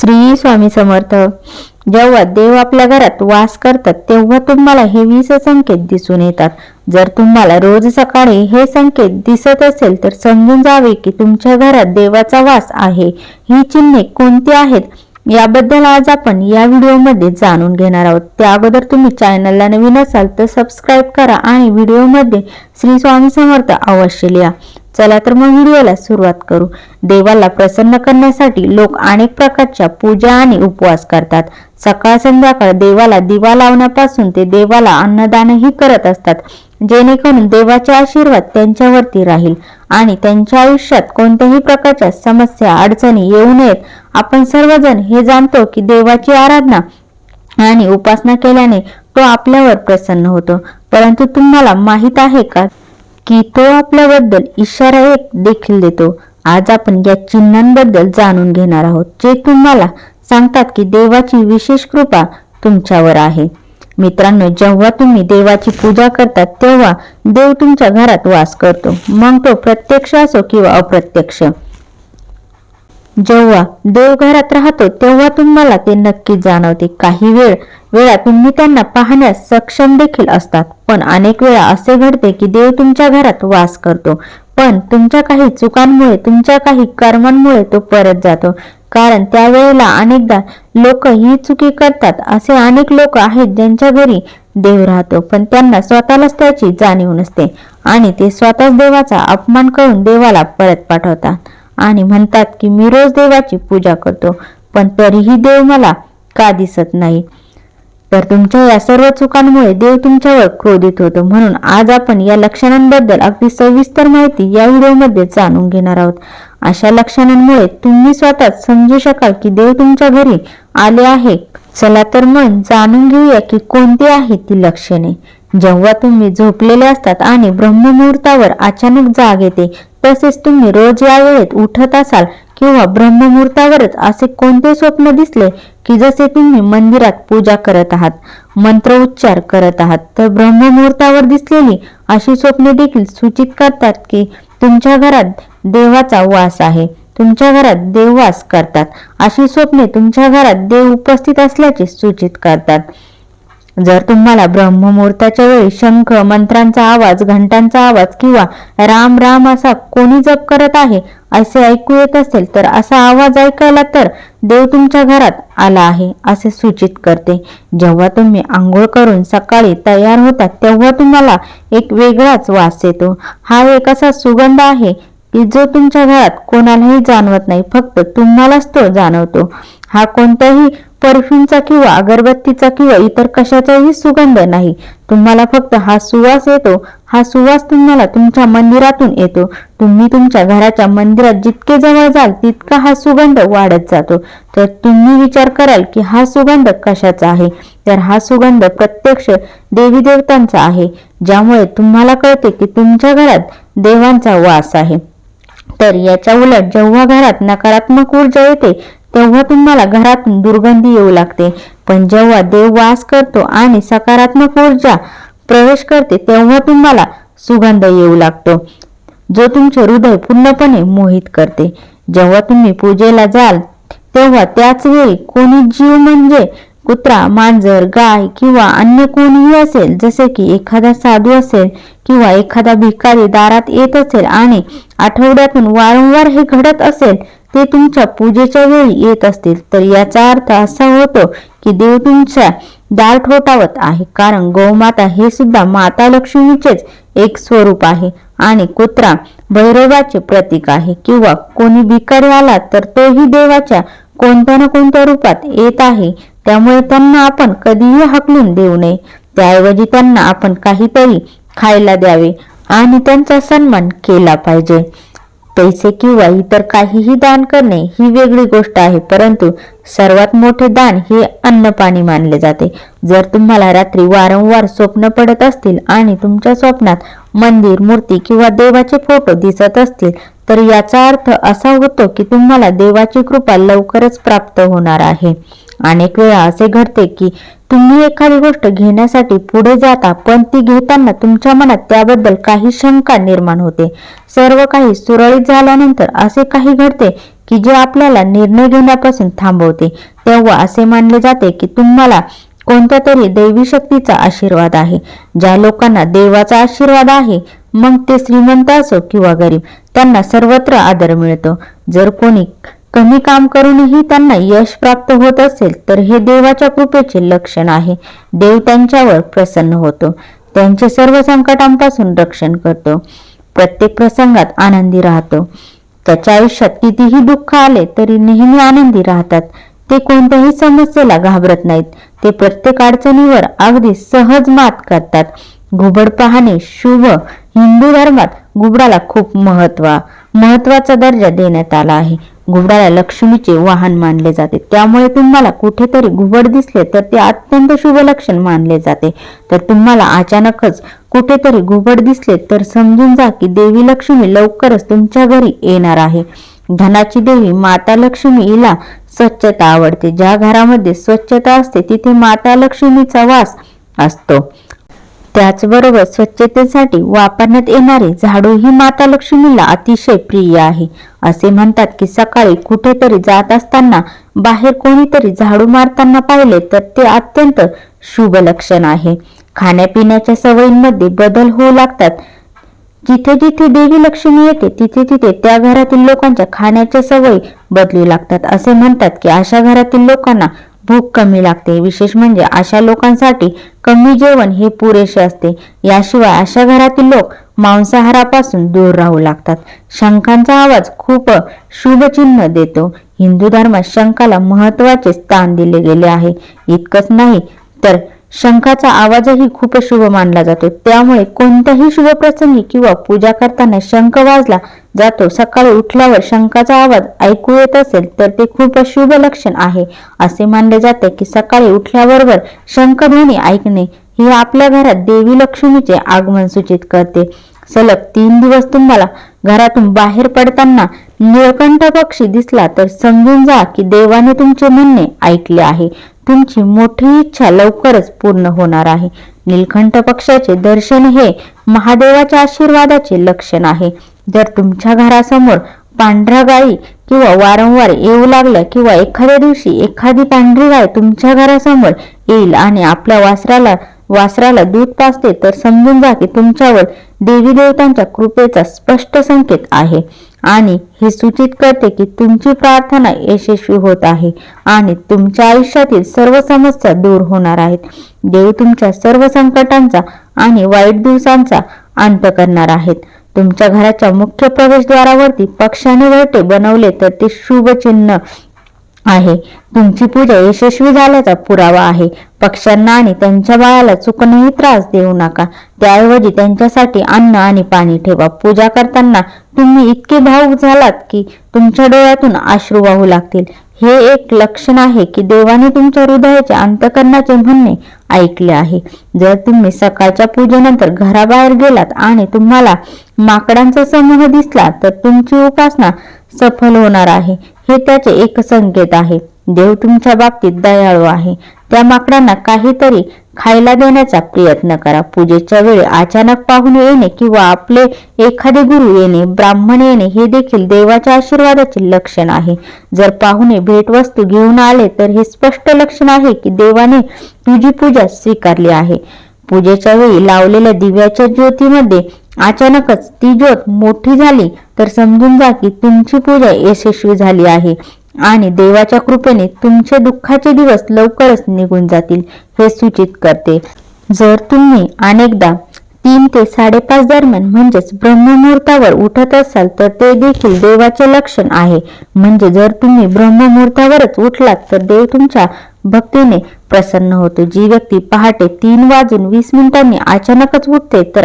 श्री स्वामी समर्थ. जेव्हा देव आपल्या घरात वास करतात तेव्हा तुम्हाला हे वीस संकेत दिसून येतात. जर तुम्हाला रोज सकाळी हे संकेत दिसत असेल तर समजून जावे की तुमच्या घरात देवाचा वास आहे. ही चिन्हे कोणती आहेत? याबद्दल आज आपण या व्हिडिओमध्ये जाणून घेणार आहोत. त्या अगोदर तुम्ही चॅनलला नवीन असाल तर सबस्क्राईब करा आणि व्हिडिओमध्ये श्री स्वामी समर्थ अवश्य लिहा. चला तर मग व्हिडिओला सुरुवात करू. देवाला प्रसन्न करण्यासाठी लोक अनेक प्रकारच्या पूजा आणि उपवास करतात. सकाळ संध्याकाळ देवाला दिवा लावण्यापासून ते देवाला अन्नदानही करत असतात. जेणेकरून देवाचे आशीर्वाद त्यांच्यावरती राहील आणि त्यांच्या आयुष्यात कोणत्याही प्रकारच्या समस्या अडचणी येऊ नयेत. आपण सर्वजण हे जाणतो की देवाची आराधना आणि उपासना केल्याने तो आपल्यावर प्रसन्न होतो. परंतु तुम्हाला माहीत आहे का? की तो आपल्याबद्दल इशारा एक देखील देतो. आज आपण या चिन्हांबद्दल जाणून घेणार आहोत जे तुम्हाला सांगतात की देवाची विशेष कृपा तुमच्यावर आहे. मित्रांनो जेव्हा तुम्ही देवाची पूजा करतात तेव्हा देव तुमच्या घरात वास करतो. मग तो प्रत्यक्ष असो किंवा अप्रत्यक्ष. जेव्हा देव घरात राहतो तेव्हा तुम्हाला ते नक्की जाणवते. काही वेळ वेळा तुम्ही त्यांना पाहण्यास सक्षम देखील असतात. पण अनेक वेळा असे घडते की देव तुमच्या घरात वास करतो. पण तुमच्या काही चुकांमुळे तुमच्या काही कर्मांमुळे तो परत जातो. कारण त्यावेळेला अनेकदा लोक ही चुकी करतात. असे अनेक लोक आहेत ज्यांच्या घरी देव राहतो पण त्यांना स्वतःलाच त्याची जाणीव नसते आणि ते स्वतःच देवाचा अपमान करून देवाला परत पाठवतात. आणि म्हणतात की मी रोज देवाची पूजा करतो पण तरीही देव मला का दिसत नाही? तर तुमच्या या सर्व चुकांमुळे देव तुमच्यावर क्रोधित होतो. म्हणून आज आपण या लक्षणांबद्दल अगदी सविस्तर माहिती या व्हिडिओमध्ये जाणून घेणार आहोत. अशा लक्षणांमुळे तुम्ही स्वतःच समजू शकाल की देव तुमच्या घरी आले आहे. चला तर मग जाणून घेऊया की कोणती आहे ती लक्षणे. जेव्हा तुम्ही झोपलेले असतात आणि ब्रह्ममुहूर्तावर अचानक जाग येते तसेच तुम्ही रोज या वेळेत उठत असाल किंवा ब्रह्ममुहूर्तावरच असे कोणते स्वप्न दिसले की जसे तुम्ही मंदिरात पूजा करत आहात मंत्र उच्चार करत आहात तर ब्रह्ममुहूर्तावर दिसलेली अशी स्वप्ने देखील सूचित करतात की तुमच्या घरात देवाचा वास आहे तुमच्या घरात देव वास करतात. अशी स्वप्ने तुमच्या घरात देव उपस्थित असल्याचे सूचित करतात. जर तुम्हाला ब्रह्ममुहूर्ताच्या वेळी शंख मंत्रांचा आवाज घंटांचा आवाज किंवा राम राम असा कोणी जप करत आहे असे ऐकू येत असेल तर असा आवाज ऐकायला तर देव तुमच्या घरात आला आहे असे सूचित करते. जेव्हा तुम्ही आंघोळ करून सकाळी तयार होतात तेव्हा तुम्हाला एक वेगळाच वास येतो. हा एक असा सुगंध आहे की जो तुमच्या घरात कोणालाही जाणवत नाही फक्त तुम्हालाच तो जाणवतो. हा कोणत्याही परफ्यूमचा किंवा अगरबत्तीचा किंवा इतर कशाचाही सुगंध नाही. तुम्हाला फक्त हा सुवास येतो. हा सुवास तुम्हाला तुमच्या मंदिरातून येतो. तुम्ही तुमच्या घराच्या मंदिरात जितके जवळ जाल तितका हा सुगंध वाढत जातो. तर तुम्ही विचार कराल की हा सुगंध कशाचा आहे? तर हा सुगंध प्रत्यक्ष देवी देवतांचा आहे ज्यामुळे तुम्हाला कळते की तुमच्या घरात देवांचा वास आहे. तर याच्या उलट जेव्हा घरात नकारात्मक ऊर्जा येते तेव्हा तुम्हाला घरातून दुर्गंधी येऊ लागते. पण जेव्हा देव वास करतो आणि सकारात्मक ऊर्जा प्रवेश करते तेव्हा तुम्हाला सुगंध येऊ लागतो जो तुमचे हृदय पूर्णपणे मोहित करते. जेव्हा तुम्ही पूजेला जाल तेव्हा त्याच वेळी कोणी जीव म्हणजे कुत्रा मांजर गाय किंवा अन्य कोणीही असेल जसे की एखादा साधू असेल किंवा एखादा भिकारी दारात येत असेल आणि आठवड्यातून वारंवार हे घडत असेल ते तुमच्या पूजेच्या वेळी येत असतील. तर याचा अर्थ असा होतो की देव तुमच्या दार ठोठावत आहे. कारण गोमाता हे सुद्धा माता लक्ष्मीचेच एक स्वरूप आहे आणि कुत्रा भैरवाचे प्रतीक आहे. किंवा कोणी भिकारी आला तर तोही देवाच्या कोणत्या ना कोणत्या रूपात येत आहे त्यामुळे त्यांना आपण कधीही हकलून देऊ नये. त्याऐवजी त्यांना आपण काहीतरी खायला द्यावे आणि त्यांचा सन्मान केला पाहिजे. पैसे किंवा इतर काहीही दान करणे ही वेगळी गोष्ट आहे परंतु सर्वात मोठे दान हे अन्नपाणी मानले जाते. जर तुम्हाला रात्री वारंवार स्वप्न पडत असतील आणि तुमच्या स्वप्नात मंदिर मूर्ती किंवा देवाचे फोटो दिसत असतील तर याचा अर्थ असा होतो की तुम्हाला देवाची कृपा लवकरच प्राप्त होणार आहे. अनेक वेळा असे घडते की तुम्ही एखादी गोष्ट घेण्यासाठी पुढे जाता पण ती घेताना तुमच्या मनात त्याबद्दल काही शंका निर्माण होते. सर्व काही सुरळीत झाल्यानंतर असे काही घडते की जे आपल्याला निर्णय घेण्यापासून थांबवते. तेव्हा असे मानले जाते की तुम्हाला कोणत्या तरी दैवी शक्तीचा आशीर्वाद आहे ज्या लोकांना देवाचा आशीर्वाद आहे. मग ते श्रीमंत असो किंवा गरीब त्यांना सर्वत्र आदर मिळतो. जर कोणी कमी काम करूनही त्यांना यश प्राप्त होत असेल तर हे देवाच्या कृपेचे लक्षण आहे. देव त्यांच्यावर प्रसन्न होतो. त्यांचे सर्व संकटांपासून रक्षण करतो. प्रत्येक प्रसंगात आनंदी राहतो. त्याच्या आयुष्यात कितीही दुःख आले तरी नेहमी आनंदी राहतात. ते कोणत्याही समस्येला घाबरत नाहीत. ते प्रत्येक अडचणीवर अगदी सहज मात करतात. घुबड पाहणे शुभ हिंदू धर्मात घुबडाला खूप महत्त्व महत्त्वाचा दर्जा देण्यात आला आहे. घुबडाला लक्ष्मीचे वाहन मानले जाते. त्यामुळे तुम्हाला कुठेतरी घुबड दिसले तर ते अत्यंत शुभ लक्षण मानले जाते. तर तुम्हाला अचानकच कुठेतरी घुबड दिसले तर समजून जा की देवी लक्ष्मी लवकरच तुमच्या घरी येणार आहे. धनाची देवी माता लक्ष्मी हिला स्वच्छता आवडते. ज्या घरामध्ये स्वच्छता असते तिथे माता लक्ष्मीचा वास असतो. त्याचबरोबर स्वच्छतेसाठी वापरण्यात येणारे झाडू ही माता लक्ष्मीला अतिशय प्रिय आहे. असे म्हणतात की सकाळी कुठेतरी जात असताना बाहेर कोणीतरी झाडू मारताना पाहिले तर ते अत्यंत शुभ लक्षण आहे. खाण्यापिण्याच्या सवयींमध्ये बदल होऊ लागतात. जिथे जिथे देवी लक्ष्मी येते तिथे तिथे त्या घरातील लोकांच्या खाण्याच्या सवयी बदलू लागतात. असे म्हणतात की अशा घरातील लोकांना भूक कमी लागते. विशेष म्हणजे अशा लोकांसाठी कमी जेवण हे पुरेसे असते. याशिवाय अशा घरातील लोक मांसाहारापासून दूर राहू लागतात. शंखांचा आवाज खूप शुभ चिन्ह देतो. हिंदू धर्मात शंखाला महत्त्वाचे स्थान दिले गेले आहे. इतकंच नाही तर शंखाचा आवाजही खूप शुभ मानला जातो. त्यामुळे कोणत्याही शुभ प्रसंगी किंवा पूजा करताना शंख वाजला जातो. सकाळी उठल्यावर शंखाचा आवाज ऐकू येत असेल तर ते खूप शुभ लक्षण आहे. असे मानले जाते की सकाळी उठल्याबरोबर शंखध्वनी ऐकणे हे आपल्या घरात देवी लक्ष्मीचे आगमन सूचित करते. सलग तीन दिवस तुम्हाला घरातून बाहेर पडताना निळकंठ पक्षी दिसला तर समजून जा की देवाने तुमचे म्हणणे ऐकले आहे. तुमची मोठी इच्छा लवकरच पूर्ण होणार आहे. नीलकंठ पक्षाचे दर्शन हे महादेवाच्या आशीर्वादाचे लक्षण आहे. जर तुमच्या घरासमोर पांढऱ्या गायी किंवा वारंवार येऊ लागल्या किंवा एखाद्या दिवशी एखादी पांढरी गाय तुमच्या घरासमोर येईल आणि आपल्या वासराला वासराला दूध पाजते तर समजून जा की तुमच्यावर देवी देवतांच्या कृपेचा स्पष्ट संकेत आहे. आणि हे सूचित करते की तुमची प्रार्थना यशस्वी होत आहे आणि तुमच्या आयुष्यातील सर्व समस्या दूर होणार आहेत. देव तुमच्या सर्व संकटांचा आणि वाईट दिवसांचा अंत करणार आहेत. तुमच्या घराच्या मुख्य प्रवेशद्वारावरती पक्षाने वरटे बनवले तर ते शुभ चिन्ह आहे. तुमची पूजा यशस्वी झाल्याचा पुरावा आहे. पक्ष्यांना आणि त्यांच्या बाळाला चुकूनही त्रास देऊ नका. त्याऐवजी त्यांच्यासाठी अन्न आणि पाणी ठेवा. पूजा करताना तुम्ही इतके भावुक झालात की तुमच्या डोळ्यातून अश्रू वाहू लागतील. हे एक लक्षण आहे की देवाने तुमच्या हृदयाचे अंतकरणाचे म्हणणे ऐकले आहे. जर तुम्ही सकाळच्या पूजेनंतर घराबाहेर गेलात आणि तुम्हाला माकडांचा समूह दिसला तर तुमची उपासना सफल होणार आहे. हे त्याचे एक संकेत आहे. देव तुमच्या बाबतीत दयाळू आहे. त्या माकडांना काहीतरी खायला देण्याचा प्रयत्न करा. पूजेच्या वेळी अचानक पाहुणे येणे किंवा आपले एखादे गुरु येणे ब्राह्मण येणे हे देखील देवाच्या आशीर्वादाचे लक्षण आहे. जर पाहुणे भेटवस्तू घेऊन आले तर हे स्पष्ट लक्षण आहे की देवाने तुझी पूजा स्वीकारली आहे. पूजेच्या वेळी लावलेल्या दिव्याच्या ज्योतीमध्ये अचानकच ती ज्योत मोठी झाली तर समजून जा की तुमची पूजा यशस्वी झाली आहे. आणि देवाच्या कृपेने तुमचे दुःखाचे दिवस लवकरच निघून जातील हे सूचित करते. जर तुम्ही अनेकदा तीन ते साडेपाच दरम्यान म्हणजेच ब्रह्ममुहूर्तावर उठत असाल तर ते देखील देवाचे लक्षण आहे. म्हणजे जर तुम्ही ब्रह्ममुहूर्तावरच उठलात तर देव तुमच्या भक्तीने प्रसन्न होतो. जी व्यक्ती पहाटे तीन वाजून वीस मिनिटांनी अचानकच उठते तर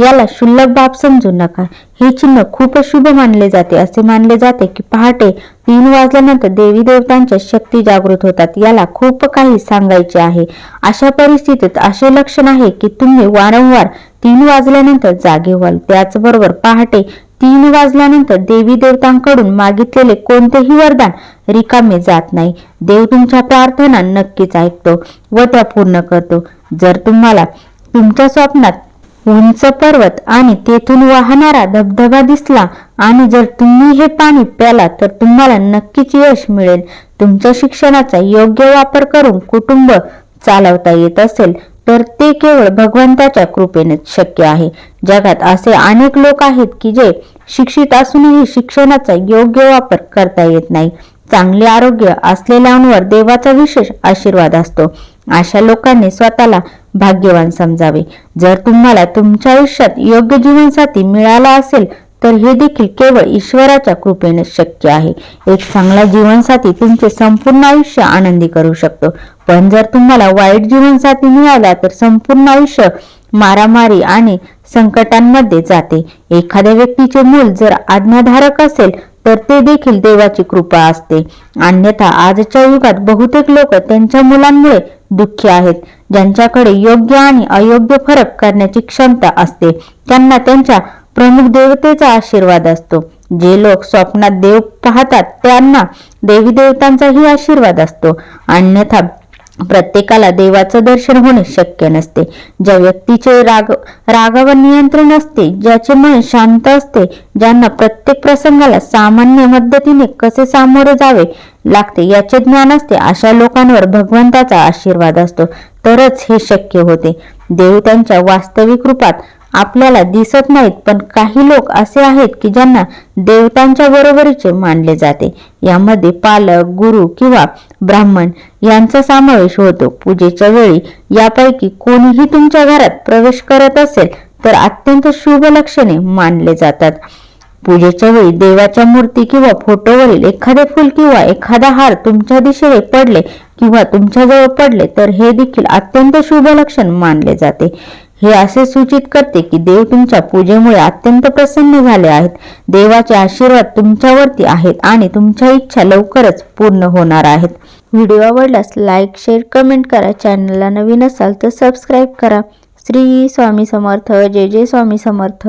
याला शुल्लक बाब समजू नका. हे चिन्ह खूप शुभ मानले जाते. असे मानले जाते की पहाटे तीन वाजल्यानंतर देवी देवतांच्या शक्ती जागृत होतात. याला खूप काही सांगायचे आहे. अशा परिस्थितीत असे लक्षण आहे की तुम्ही वारंवार तीन वाजल्यानंतर जागे व्हाल. त्याचबरोबर पहाटे तीन वाजल्यानंतर देवी देवतांकडून मागितलेले कोणतेही वरदान रिकामे जात नाही. देव तुमच्या प्रार्थना नक्कीच ऐकतो व त्या पूर्ण करतो. जर तुम्हाला तुमच्या स्वप्नात उंच पर्वत आणि तेथून वाहणारा धबधबा दिसला आणि जर तुम्ही हे पाणी प्याला तर तुम्हाला नक्कीच यश मिळेल. तुमच्या शिक्षणाचा योग्य वापर करून कुटुंब चालवता येत असेल तर ते केवळ भगवंताच्या कृपेनेच शक्य आहे. जगात असे अनेक लोक आहेत की जे शिक्षित असूनही शिक्षणाचा योग्य वापर करता येत नाही. चांगले आरोग्य असलेल्यांवर देवाचा विशेष आशीर्वाद असतो. अशा लोकांनी स्वतःला भाग्यवान समजावे. जर तुम्हाला तुमच्या आयुष्यात योग्य जीवनसाथी मिळाला असेल तर हे देखील केवळ ईश्वराच्या कृपेने शक्य आहे. एक चांगला जीवनसाथी तुमचे संपूर्ण आयुष्य आनंदी करू शकतो. पण जर तुम्हाला वाईट जीवनसाथी मिळाला तर संपूर्ण आयुष्य मारामारी आणि संकटांमध्ये जाते. एखाद्या व्यक्तीचे मूल जर आज्ञाधारक असेल तर ते देखील देवाची कृपा असते. अन्यथा आजच्या युगात बहुतेक लोक त्यांच्या मुलांमुळे दुःखी आहेत. ज्यांच्याकडे योग्य आणि अयोग्य फरक करण्याची क्षमता असते त्यांना त्यांच्या प्रमुख देवतेचा आशीर्वाद असतो. जे लोक स्वप्नात देव पाहतात त्यांना देवी देवतांचाही आशीर्वाद असतो. अन्यथा प्रत्येकाला देवाचं दर्शन होणे शक्य नसते. ज्या व्यक्तीचे राग रागावर नियंत्रण असते ज्याचे मन शांत असते ज्यांना प्रत्येक प्रसंगाला सामान्य मदतीने कसे सामोरे जावे लागते याचे ज्ञान असते अशा लोकांवर भगवंताचा आशीर्वाद असतो. तरच हे शक्य होते. देव त्यांच्या वास्तविक रूपात आपल्याला दिसत नाहीत पण काही लोक असे आहेत की ज्यांना देवतांच्या बरोबरीचे मानले जाते. यामध्ये पालक गुरु किंवा ब्राह्मण यांचा समावेश होतो. पूजेच्या वेळी यापैकी कोणीही तुमच्या घरात प्रवेश करत असेल तर अत्यंत शुभ लक्षणे मानले जातात. पूजेच्या वेळी देवाच्या मूर्ती किंवा फोटोवरील एखादे फुल किंवा एखादा हार तुमच्या दिशेने पडले किंवा तुमच्याजवळ पडले तर हे देखील अत्यंत शुभ लक्षण मानले जाते. हे असे सूचित करते की देव तुमच्या पूजेमुळे अत्यंत प्रसन्न झाले आहेत. देवाचे आशीर्वाद तुमच्यावरती आहेत आणि तुमच्या इच्छा लवकरच पूर्ण होणार आहेत. व्हिडिओ आवडल्यास लाईक शेअर कमेंट करा. चॅनलला नवीन असाल तर सबस्क्राईब करा. श्री स्वामी समर्थ. जय जय स्वामी समर्थ.